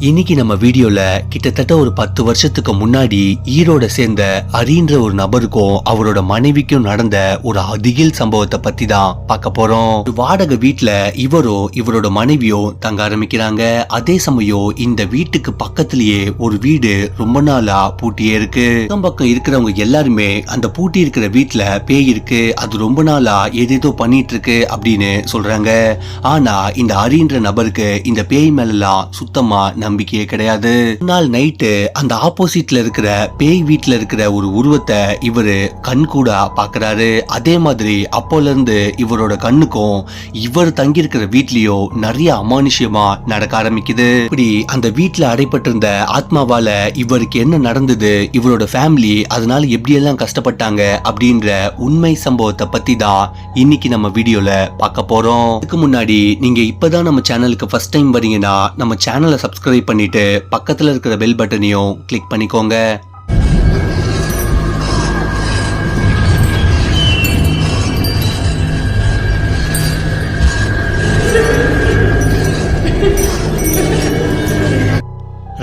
இன்னைக்கு நம்ம வீடியோல கிட்டத்தட்ட ஒரு பத்து வருஷத்துக்கு முன்னாடி ஈரோட சேர்ந்த அரின்ற ஒரு நபருக்கும் அவரோட மனைவிக்கும் நடந்த ஒரு அதிகில் சம்பவத்தை பத்தி தான் பார்க்க போறோம். வாடகை வீட்டுல இவரோ இவரோட மனைவியோ தங்க ஆரம்பிக்கிறாங்க. அதே சமயம் இந்த வீட்டுக்கு பக்கத்திலேயே ஒரு வீடு ரொம்ப நாளா பூட்டியே இருக்கு. அக்கம் பக்கம் இருக்கிறவங்க எல்லாருமே அந்த பூட்டி இருக்கிற வீட்டுல பேய் இருக்கு. அது ரொம்ப நாளா ஏதேதோ பண்ணிட்டு இருக்கு அப்படின்னு சொல்றாங்க. ஆனா இந்த அரின்ற நபருக்கு இந்த பேய் மேலலாம் சுத்தமா நம்பிக்கையே கிடையாது. நாள் நைட்டு அந்த ஆப்போசிட்ல இருக்கிற பேய் வீட்டுல இருக்கிற ஒரு உருவத்தை இவரு கண் கூட பாக்குறாரு. அதே மாதிரி அப்போல இருந்து இவரோட கண்ணுக்கும் இவர் தங்கியிருக்கிற வீட்லயோ நிறைய அமானுஷ்யமா நடக்க ஆரம்பிக்குது. இப்படி அந்த வீட்டுல அடைப்பட்டிருந்த ஆத்மாவால இவருக்கு என்ன நடந்தது இவரோட ஃபேமிலி அதனால எப்படியெல்லாம் கஷ்டப்பட்டாங்க அப்படின்ற உண்மை சம்பவத்தை பத்தி தான் இன்னைக்கு நம்ம வீடியோல பார்க்க போறோம். இதுக்கு முன்னாடி நீங்க இப்பதான் நம்ம சேனலுக்கு ஃபர்ஸ்ட் டைம் வரீங்கன்னா நம்ம சேனலை சப்ஸ்கிரைப் பண்ணிட்டு பக்கத்துல இருக்கிற பெல் பட்டனையும் கிளிக் பண்ணிக்கோங்க.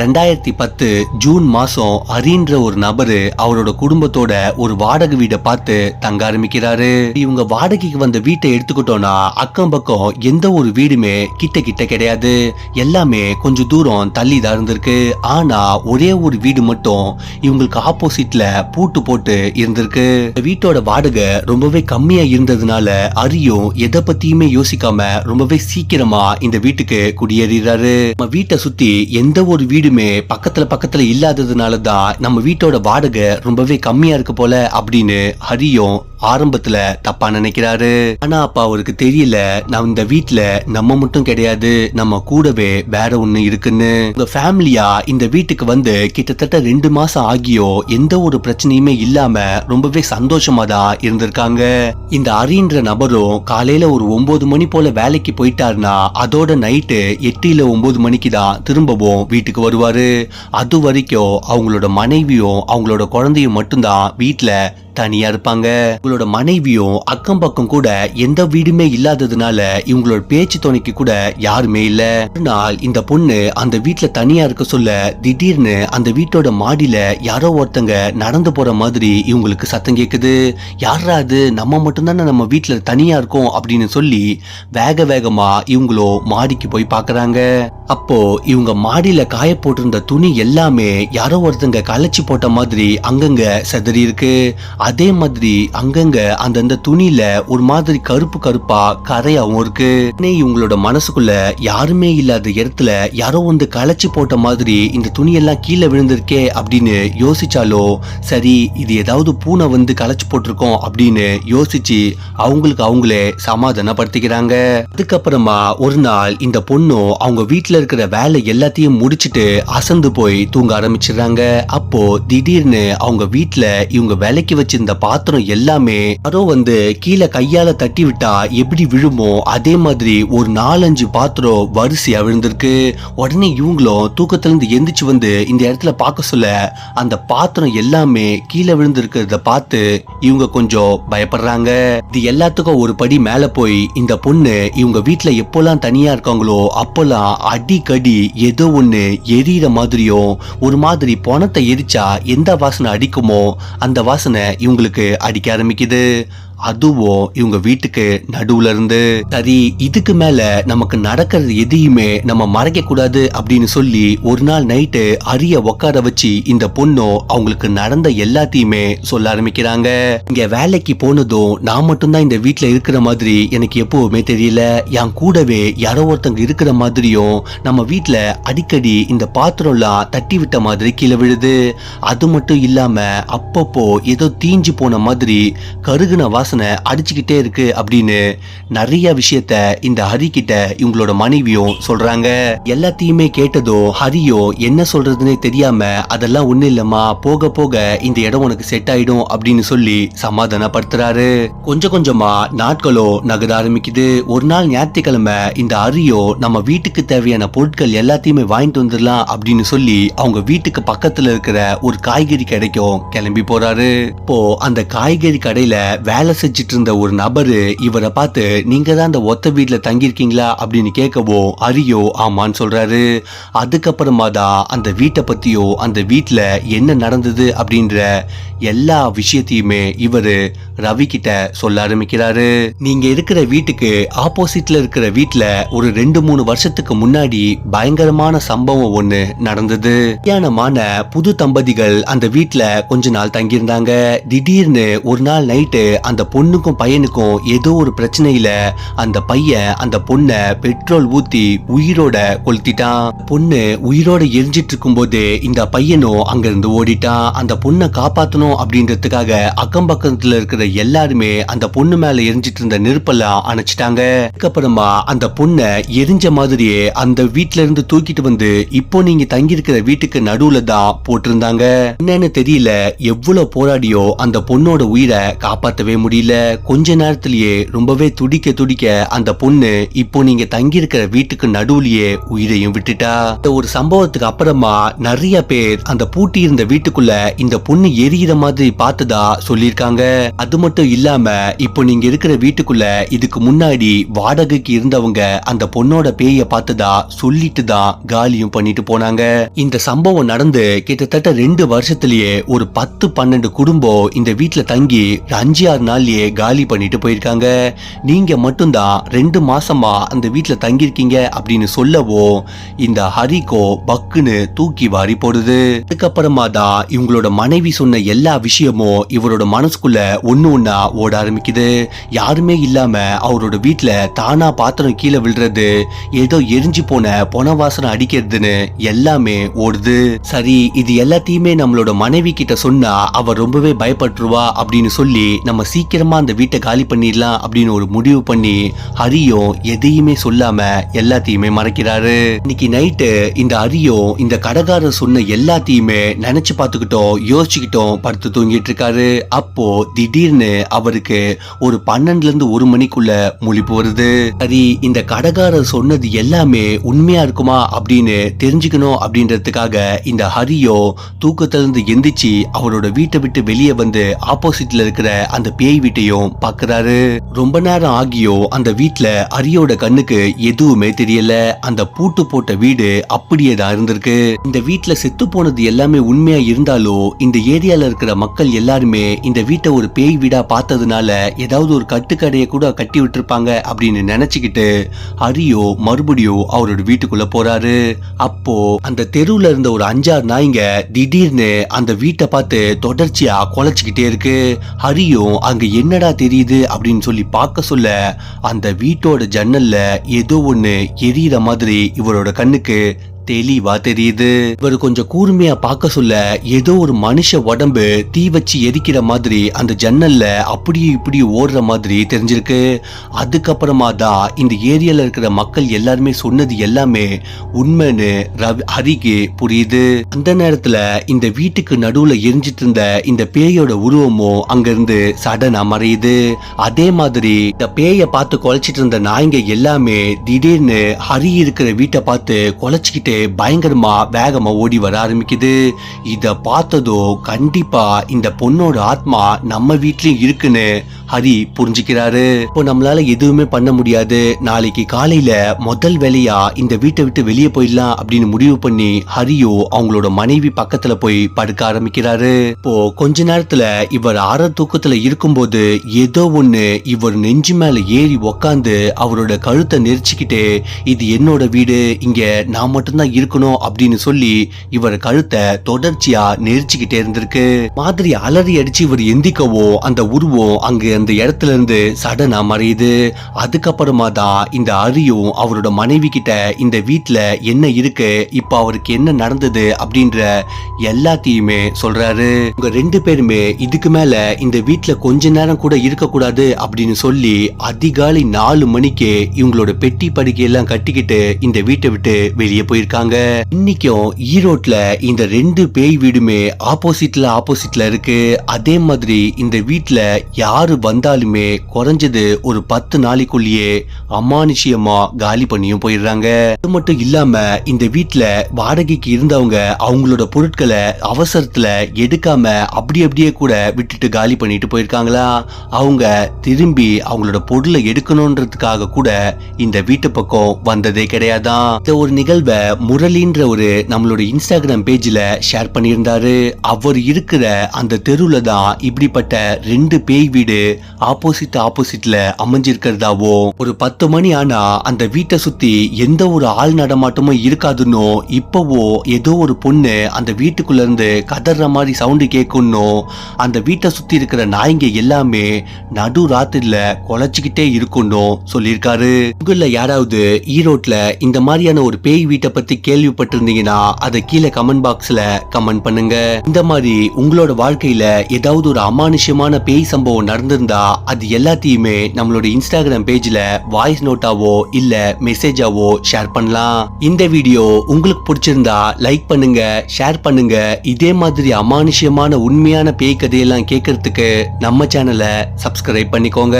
ரெண்டாயிரத்தி பத்து ஜூன் மாசம் ஹரின்ற ஒரு நபரு அவரோட குடும்பத்தோட ஒரு வாடகை வீடை பார்த்து தங்க ஆரம்பிக்கிறாரு. இவங்க வாடகைக்கு வந்த வீட்டை எடுத்துக்கிட்டோம்னா அக்கம் பக்கம் எந்த ஒரு வீடுமே கிட்ட கிட்ட கிடையாது. எல்லாமே கொஞ்சம் தூரம் தள்ளி தான் இருந்திருக்கு. ஆனா ஒரே ஒரு வீடு மட்டும் இவங்களுக்கு ஆப்போசிட்ல பூட்டு போட்டு இருந்திருக்கு. இந்த வீட்டோட வாடகை ரொம்பவே கம்மியா இருந்ததுனால அரியும் எதை பத்தியுமே யோசிக்காம ரொம்பவே சீக்கிரமா இந்த வீட்டுக்கு குடியேறாரு நம்ம வீட்டை சுத்தி எந்த ஒரு வீடுமே பக்கத்துல பக்கத்துல இல்லாததுனால தான் நம்ம வீட்டோட வாடகை ரொம்பவே கம்மியா இருக்கு போல அப்படின்னு ஹரியும் ஆரம்பத்துல தப்பா நினைக்கிறாரு. ஆனா அப்ப அவருக்கு தெரியல நான் இந்த வீட்டுல நம்ம மட்டும் கிடையாது நம்ம கூடவே வேற ஒண்ணு இருக்குன்னு. உங்க ஃபேமிலியா இந்த வீட்டுக்கு வந்து கிட்டத்தட்ட ரெண்டு மாசம் ஆகியோ எந்த ஒரு பிரச்சனையுமே இல்லாம ரொம்பவே சந்தோஷமா தான் இருந்திருக்காங்க. இந்த அரின்ற நபரும் காலையில ஒரு ஒன்பது மணி போல வேலைக்கு போயிட்டாருன்னா அதோட நைட்டு எட்டு இல்ல ஒன்பது மணிக்கு தான் திரும்பவும் வீட்டுக்கு வருவாரு. அது வரைக்கும் அவங்களோட மனைவியும் அவங்களோட குழந்தையும் மட்டும்தான் வீட்டில் தனியா இருப்பாங்க. இவங்களோட மனைவியும் அக்கம் பக்கம் கூட எந்த வீடுமே இல்லாததுனால இவங்களோட பேச்சு துணைக்கு கூட யாருமே இல்ல. ஒரு நாள் இந்த பொண்ணு அந்த வீட்டுல தனியா இருக்க சொல்ல திடீர்னு அந்த வீட்டோட மாடியில யாரோ ஒருத்தங்க நடந்து போற மாதிரி இவங்களுக்கு சத்தம் கேக்குது. யாரா அது நம்ம மட்டும்தானே நம்ம வீட்டுல தனியா இருக்கோம் அப்படின்னு சொல்லி வேக வேகமா இவங்களும் மாடிக்கு போய் பாக்குறாங்க. அப்போ இவங்க மாடியில காய போட்டிருந்த துணி எல்லாமே யாரோ ஒருத்தங்க களைச்சு போட்ட மாதிரி அங்கங்க செதறி இருக்கு. அதே மாதிரி அங்கங்க அந்தந்த துணியில ஒரு மாதிரி கருப்பு கருப்பா கரையாவும் இருக்கு. இவங்களோட மனசுக்குள்ள யாருமே இல்லாத இடத்துல யாரோ வந்து களைச்சு போட்ட மாதிரி இந்த துணியெல்லாம் கீழே விழுந்திருக்கே அப்படின்னு யோசிச்சாலோ சரி இது ஏதாவது பூனை வந்து களைச்சு போட்டிருக்கோம் அப்படின்னு யோசிச்சு அவங்களுக்கு அவங்களே சமாதானப்படுத்திக்கிறாங்க. அதுக்கப்புறமா ஒரு நாள் இந்த பொண்ணும் அவங்க வீட்டுல இருக்கிற வேலை எல்லாத்தையும் முடிச்சிட்டு அசந்து போய் தூங்க ஆரம்பிச்சிடுறாங்க. அப்போ திடீர்னு அவங்க வீட்டுல இவங்க விலைக்கு வச்சிருந்த பாத்திரம் எல்லாமே யாரோ வந்து கீழே கையால தட்டி விட்டா எப்படி விழுமோ அதே மாதிரி ஒரு நாலஞ்சு பாத்திரம் வரிசையா விழுந்திருக்கு. உடனே இவங்களும் தூக்கத்துல இருந்து எந்திரிச்சு வந்து இந்த இடத்துல பார்க்க சொல்ல அந்த பாத்திரம் எல்லாமே கீழே விழுந்திருக்கிறத பார்த்து இவங்க கொஞ்சம் பயப்படுறாங்க. இது எல்லாத்துக்கும் ஒரு படி மேல போய் இந்த பொண்ணு இவங்க வீட்டுல எப்போல்லாம் தனியா இருக்காங்களோ அப்போல்லாம் அடிக்கடி ஏதோ ஒண்ணு எரியிற மாதிரியும் ஒரு மாதிரி பணத்தை எரிச்சா எந்த வாசனை அடிக்குமோ அந்த வாசனை இவங்களுக்கு அடிக்க ஆரம்பிக்குது. அதுவும் இவங்க வீட்டுக்கு நடுவுல இருந்து சரி இதுக்கு மேல நமக்கு நடக்கிறது எதையுமே நம்ம மறைக்க கூடாது அப்படின்னு சொல்லி ஒரு நாள் நைட்டு அரிய உக்கார வச்சு இந்த பொண்ணும் அவங்களுக்கு நடந்த எல்லாத்தையுமே சொல்ல ஆரம்பிக்கிறாங்க. இங்க வேலைக்கு போனதும் நான் மட்டும்தான் இந்த வீட்ல இருக்கிற மாதிரி எனக்கு எப்பவுமே தெரியல. என் கூடவே யாரோ ஒருத்தங்க இருக்கிற மாதிரியும் நம்ம வீட்டுல அடிக்கடி இந்த பாத்திரம்லாம் தட்டி விட்ட மாதிரி கீழே விழுது. அது மட்டும் இல்லாம அப்பப்போ ஏதோ தீஞ்சு போன மாதிரி கருகுன வாசனை அடிச்சுக்கிட்டே இருக்கு அப்படின்னு நிறைய விஷயத்த இந்த ஹரி கிட்ட இவங்களோட மனைவியும் சொல்றாங்க. எல்லாத்தையுமே கேட்டதும் ஹரியோ என்ன சொல்றதுன்னே தெரியாம அதெல்லாம் ஒண்ணு இல்லம்மா போக போக இந்த இடம் உனக்கு செட் ஆயிடும் அப்படின்னு சொல்லி சமாதானப்படுத்துறாரு. கொஞ்சம் கொஞ்சமா நாட்களோ நகர ஆரம்பிக்குது. ஒரு நாள் ஞாயிற்றுக்கிழமை இந்த ஹரியோ நம்ம வீட்டுக்கு தேவையான பொருட்கள் எல்லாத்தையுமே வாங்கிட்டு வந்துடலாம் அப்படின்னு சொல்லி அவங்க வீட்டுக்கு பக்கத்துல இருக்கிற ஒரு காய்கறி கடைக்கும் கிளம்பி போறாரு. இப்போ அந்த காய்கறி கடையில வேலை செஞ்சிட்டு இருந்த ஒரு நபரு இவரை பார்த்து நீங்க தான் அந்த ஒத்த வீட்டுல தங்கியிருக்கீங்களா? அப்படின்னு கேட்கவோ அரியோ ஆமான்னு சொல்றாரு. அதுக்கப்புறமா தான் அந்த வீட்டை பத்தியோ அந்த வீட்டில் என்ன நடந்தது? அப்படின்ற எல்லா விஷயத்தையுமே இவரு ரவி கிட்ட சொல்ல ஆரம்பிக்கிறாரு. நீங்க இருக்கிற வீட்டுக்கு ஆப்போசிட்ல இருக்கிற வீட்டில் ஒரு ரெண்டு மூணு வருஷத்துக்கு முன்னாடி பயங்கரமான சம்பவம் ஒன்று நடந்தது. கல்யாணமான புது தம்பதிகள் அந்த வீட்டில் கொஞ்ச நாள் தங்கியிருந்தாங்க. திடீர்னு ஒரு நாள் நைட்டு அந்த பொண்ணுக்கும் பையனுக்கும் ஏதோ ஒரு பிரச்சனையில அந்த பையன் அந்த பொண்ணை பெட்ரோல் ஊத்தி உயிரோட கொளுத்திட்டான். பொண்ணு உயிரோட எரிஞ்சிட்டு இருக்கும்போது இந்த பையனும் அங்க இருந்து ஓடிட்டான். அந்த பொண்ணை காப்பாத்தணும் அப்படின்றதுக்காக அக்கம் பக்கத்துல இருக்கிற எல்லாருமே அந்த பொண்ணு மேல எரிஞ்சிட்டு இருந்த நெருப்பெல்லாம் அணைச்சிட்டாங்க. அதுக்கப்புறமா அந்த பொண்ணை எரிஞ்ச மாதிரியே அந்த வீட்டுல இருந்து தூக்கிட்டு வந்து இப்போ நீங்க தங்கி இருக்கிற வீட்டுக்கு நடுவுல தான் போட்டிருந்தாங்க. என்னன்னு தெரியல எவ்வளவு போராடியோ அந்த பொண்ணோட உயிரை காப்பாத்தவே முடியல கொஞ்ச நேரத்திலேயே ரொம்பவே துடிக்க துடிக்க அந்த பொண்ணு இப்போ நீங்க தங்கி இருக்கிற வீட்டுக்கு நடுவுலயே உயிரையும் விட்டுட்டா. இந்த ஒரு சம்பவத்துக்கு அப்புறமா நிறைய பேர் அந்த பூட்டி இருந்த வீட்டுக்குள்ள இந்த பொண்ணு எரியிற மாதிரி பார்த்ததா சொல்லியிருக்காங்க. அது மட்டும் இல்லாம இப்போ நீங்க இருக்கிற வீட்டுக்குள்ள இதுக்கு முன்னாடி வாடகைக்கு இருந்தவங்க அந்த பொண்ணோட பேய பார்த்ததா சொல்லிட்டு தான் காலியும் பண்ணிட்டு போனாங்க. இந்த சம்பவம் நடந்து கிட்டத்தட்ட ரெண்டு வருஷத்திலேயே ஒரு பத்து பன்னெண்டு குடும்பம் இந்த வீட்டுல தங்கி அஞ்சு ஆறு நாள் நாள்லயே காலி பண்ணிட்டு போயிருக்காங்க. நீங்க மட்டும்தான் ரெண்டு மாசமா அந்த வீட்டுல தங்கியிருக்கீங்க அப்படின்னு சொல்லவோ இந்த ஹரிகோ பக்குன்னு தூக்கி வாரி போடுது. அதுக்கப்புறமா தான் இவங்களோட மனைவி சொன்ன எல்லா விஷயமும் இவரோட மனசுக்குள்ள ஒண்ணு ஒன்னா ஓட ஆரம்பிக்குது. யாருமே இல்லாம அவரோட வீட்டுல தானா பாத்திரம் கீழே விழுறது ஏதோ எரிஞ்சு போன பொன வாசனை அடிக்கிறதுன்னு எல்லாமே ஓடுது. சரி இது எல்லாத்தையுமே நம்மளோட மனைவி கிட்ட சொன்னா அவ ரொம்பவே பயப்பட்டுருவா அப்படின்னு சொல்லி நம்ம சீக்கிரம் அந்த வீட்டை காலி பண்ணிடலாம் அப்படின்னு ஒரு முடிவு பண்ணி ஹரியும் எதையுமே சொல்லாம எல்லாத்தையுமே மறைக்கிறாரு. இன்னைக்கு நைட்டு இந்த ஹரியும் இந்த கடைக்காரர் சொன்ன எல்லாத்தையுமே நினைச்சு பார்த்துக்கிட்டோம் யோசிச்சுக்கிட்டோம் படுத்து தூங்கிட்டு இருக்காரு. அப்போ திடீர்னு அவருக்கு ஒரு பன்னெண்டுல இருந்து ஒரு மணிக்குள்ள முழிப்பு வருது. சரி இந்த கடைக்காரர் சொன்னது எல்லாமே உண்மையா இருக்குமா அப்படின்னு தெரிஞ்சுக்கணும் அப்படின்றதுக்காக இந்த ஹரியோ தூக்கத்துல இருந்து எந்திரிச்சு அவரோட வீட்டை விட்டு வெளியே வந்து ஆப்போசிட்ல இருக்கிற அந்த பேய் வீட்டையும் பாக்குறாரு. ரொம்ப நேரம் ஆகியோ அந்த வீட்டுல அரியோட கண்ணுக்கு எதுவுமே தெரியல. அந்த பூட்டு போட்ட வீடு அப்படியே தான் இருந்திருக்கு. இந்த வீட்டுல செத்து போனது எல்லாமே உண்மையா இருந்தாலும் இந்த ஏரியால இருக்கிற மக்கள் எல்லாருமே இந்த வீட்டை ஒரு பேய் வீடா பார்த்ததுனால ஏதாவது ஒரு கட்டுக்கடையை கூட கட்டி விட்டுருப்பாங்க அப்படின்னு நினைச்சுக்கிட்டு அரியோ மறுபடியும் அவரோட வீட்டுக்குள்ள போறாரு. அப்போ அந்த தெருவுல இருந்த ஒரு அஞ்சாறு நாய்ங்க திடீர்னு அந்த வீட்டை பார்த்து தொடர்ச்சியா குலைச்சிக்கிட்டே இருக்கு. ஹரியும் அங்க என்னடா தெரியுது அப்படின்னு சொல்லி பார்க்க சொல்ல அந்த வீட்டோட ஜன்னல்ல ஏதோ ஒன்று எரியிற மாதிரி இவரோட கண்ணுக்கு தெளிவா தெரியுது. இவர் கொஞ்சம் கூர்மையா பார்க்க சொல்ல ஏதோ ஒரு மனுஷ உடம்பு தீ வச்சு எரிக்கிற மாதிரி அந்த ஜன்னல்ல அப்படியே இப்படி ஓடுற மாதிரி தெரிஞ்சிருக்கு. அதுக்கப்புறமா தான் இந்த ஏரியால இருக்கிற மக்கள் எல்லாருமே சொன்னது எல்லாமே உண்மைன்னு ரவி ஹரிக்கு புரியுது. அந்த நேரத்துல இந்த வீட்டுக்கு நடுவுல எரிஞ்சிட்டு இருந்த இந்த பேயோட உருவமும் அங்கிருந்து சடனா மறையுது. அதே மாதிரி இந்த பேயை பார்த்து குலைச்சிட்டு இருந்த நாய்ங்க எல்லாமே திடீர்னு ஹரி இருக்கிற வீட்டை பார்த்து குலைச்சிக்கிட்டே பயங்கரமா வேகமா ஓடி வர ஆரம்பிக்குது. இத பார்த்ததோ கண்டிப்பா இந்த பொண்ணோட ஆத்மா நம்ம வீட்லயும் இருக்குன்னு ஹரி புரிஞ்சுக்கிறாரு. இப்போ நம்மளால எதுவுமே பண்ண முடியாது. நாளைக்கு காலையில முதல் வேலையா இந்த வீட்டை விட்டு வெளியே போயிடலாம் அப்படின்னு முடிவு பண்ணி ஹரியோ அவங்களோட மனைவி பக்கத்துல போய் படுக்க ஆரம்பிக்கிறாரு. இப்போ கொஞ்ச நேரத்துல இவர் ஆற தூக்கத்துல இருக்கும்போது ஏதோ ஒண்ணு இவர் நெஞ்சு மேல ஏறி உக்காந்து அவரோட கழுத்தை நெரிச்சுக்கிட்டு இது என்னோட வீடு. இங்க நான் தான் இருக்கணும் அப்படின்னு சொல்லி இவர் கழுத்தை தொடர்ச்சியா நெரிச்சுக்கிட்டே இருந்திருக்கு. மாதிரி அலறி அடிச்சு இவர் எந்திக்கவோ அந்த உருவம் அங்க அந்த இடத்துல இருந்து சடனா மறையுது. அதுக்கப்புறமா தான் இந்த அரியும் அவரோட மனைவி கிட்ட இந்த வீட்டுல என்ன இருக்கு இப்ப அவருக்கு என்ன நடந்தது அப்படின்ற எல்லாத்தையுமே சொல்றாரு. உங்க ரெண்டு பேருமே இதுக்கு மேல இந்த வீட்டுல கொஞ்ச நேரம் கூட இருக்க கூடாது அப்படின்னு சொல்லி அதிகாலை நாலு மணிக்கு இவங்களோட பெட்டி படுக்கையெல்லாம் கட்டிக்கிட்டு இந்த வீட்டை விட்டு வெளியே போயிருக்காங்க. இருக்காங்க. இன்னைக்கும் ஈரோட்ல இந்த ரெண்டு பேய் வீடுமே ஆப்போசிட்ல ஆப்போசிட்ல இருக்கு. அதே மாதிரி இந்த வீட்டுல யாரு வந்தாலுமே குறைஞ்சது ஒரு பத்து நாளைக்குள்ளேயே அமானுஷியமா காலி பண்ணியும் போயிடுறாங்க. அது மட்டும் இல்லாம இந்த வீட்டுல வாடகைக்கு இருந்தவங்க அவங்களோட பொருட்களை அவசரத்துல எடுக்காம அப்படி அப்படியே கூட விட்டுட்டு காலி பண்ணிட்டு போயிருக்காங்களா? அவங்க திரும்பி அவங்களோட பொருளை எடுக்கணும்ன்றதுக்காக கூட இந்த வீட்டு பக்கம் வந்ததே கிடையாதான். இந்த ஒரு நிகழ்வை முரளின்ற ஒரு நம்மளோட இன்ஸ்டாகிராம் பேஜில் ஷேர் பண்ணியிருந்தாரு. அவர் இருக்கிற அந்த தெருவில் தான் இப்படிப்பட்ட ரெண்டு பேய் வீடு ஆப்போசிட் ஆப்போசிட்ல அமைஞ்சிருக்கிறதாவோ ஒரு பத்து மணி ஆனா அந்த வீட்டை சுத்தி எந்த ஒரு ஆள் நடமாட்டமும் இருக்காதுன்னோ இப்பவோ ஏதோ ஒரு பொண்ணு அந்த வீட்டுக்குள்ள இருந்து கதற மாதிரி சவுண்டு கேட்கணும் அந்த வீட்டை சுத்தி இருக்கிற நாய்ங்க எல்லாமே நடு ராத்திரில குலைச்சிக்கிட்டே இருக்கணும் சொல்லியிருக்காரு. உங்கள யாராவது ஈரோட்ல இந்த மாதிரியான ஒரு பேய் வீட்டை பத்தி கேள்விப்பட்டிருந்தீங்கன்னா அதை கீழே கமெண்ட் பாக்ஸ்ல கமெண்ட் பண்ணுங்க. இந்த மாதிரி உங்களோட வாழ்க்கையில ஏதாவது ஒரு அமானுஷ்யமான பேய் சம்பவம் நடந்திருந்தா அது எல்லாத்தையுமே நம்மளோட இன்ஸ்டாகிராம் பேஜ்ல வாய்ஸ் நோட்டாவோ இல்ல மெசேஜாவோ ஷேர் பண்ணலாம். இந்த வீடியோ உங்களுக்கு பிடிச்சிருந்தா லைக் பண்ணுங்க ஷேர் பண்ணுங்க. இதே மாதிரி அமானுஷ்யமான உண்மையான பேய் கதையெல்லாம் கேட்கறதுக்கு நம்ம சேனலை சப்ஸ்கிரைப் பண்ணிக்கோங்க.